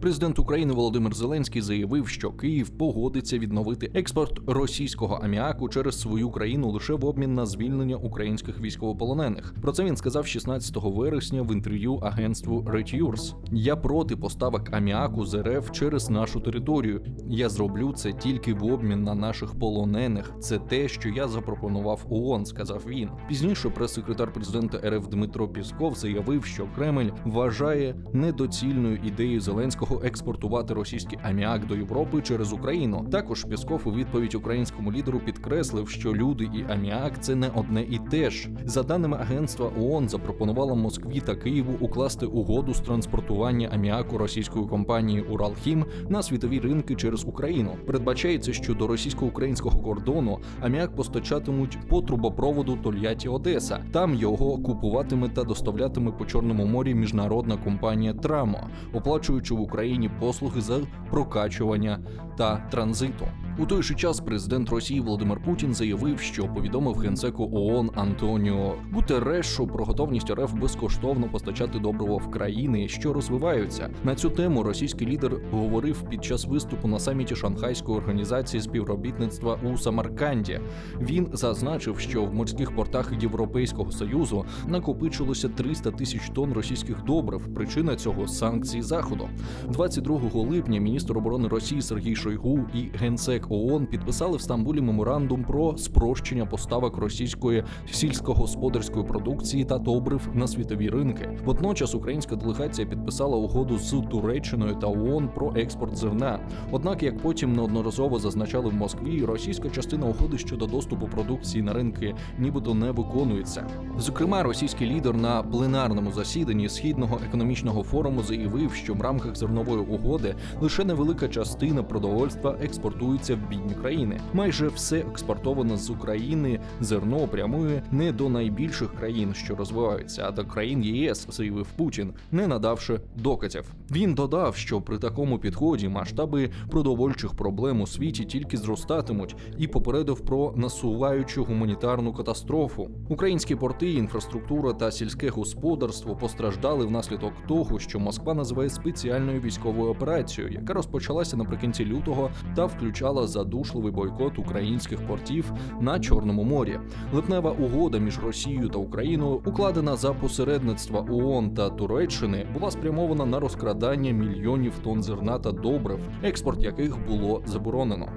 Президент України Володимир Зеленський заявив, що Київ погодиться відновити експорт російського аміаку через свою країну лише в обмін на звільнення українських військовополонених. Про це він сказав 16 вересня в інтерв'ю агентству Reuters. Я проти поставок аміаку з РФ через нашу територію. Я зроблю це тільки в обмін на наших полонених. Це те, що я запропонував ООН, сказав він. Пізніше прес-секретар президента РФ Дмитро Пісков заявив, що Кремль вважає недоцільною ідеєю Зеленського експортувати російський аміак до Європи через Україну. Також Пісков у відповідь українському лідеру підкреслив, що люди і аміак це не одне і те ж. За даними агентства ООН, запропонувала Москві та Києву укласти угоду з транспортування аміаку російської компанії Уралхім на світові ринки через Україну. Передбачається, що до російсько-українського кордону аміак постачатимуть по трубопроводу Тольятті Одеса. Там його купуватиме та доставлятиме по Чорному морі міжнародна компанія Трамо, оплачуючи в Україні послуги з прокачування та транзиту. У той же час президент Росії Володимир Путін заявив, що повідомив генсеку ООН Антоніо Гутеррешу про готовність РФ безкоштовно постачати добриво в країни, що розвиваються. На цю тему російський лідер говорив під час виступу на саміті Шанхайської організації співробітництва у Самарканді. Він зазначив, що в морських портах Європейського союзу накопичилося 300 тисяч тонн російських добрив. Причина цього санкції заходу. 22 липня міністр оборони Росії Сергій Шойгу і генсек ООН підписали в Стамбулі меморандум про спрощення поставок російської сільськогосподарської продукції та добрив на світові ринки. Водночас українська делегація підписала угоду з Туреччиною та ООН про експорт зерна. Однак, як потім неодноразово зазначали в Москві, російська частина угоди щодо доступу продукції на ринки нібито не виконується. Зокрема, російський лідер на пленарному засіданні східного економічного форуму заявив, що в рамках зернової угоди лише невелика частина продовольства експортується в бідні країни. Майже все експортоване з України зерно прямує не до найбільших країн, що розвиваються, а до країн ЄС, заявив Путін, не надавши доказів. Він додав, що при такому підході масштаби продовольчих проблем у світі тільки зростатимуть, і попередив про насуваючу гуманітарну катастрофу. Українські порти, інфраструктура та сільське господарство постраждали внаслідок того, що Москва називає спеціальною військовою операцією, яка розпочалася наприкінці лютого та включала задушливий бойкот українських портів на Чорному морі. Липнева угода між Росією та Україною, укладена за посередництва ООН та Туреччини, була спрямована на розкрадання мільйонів тонн зерна та добрив, експорт яких було заборонено.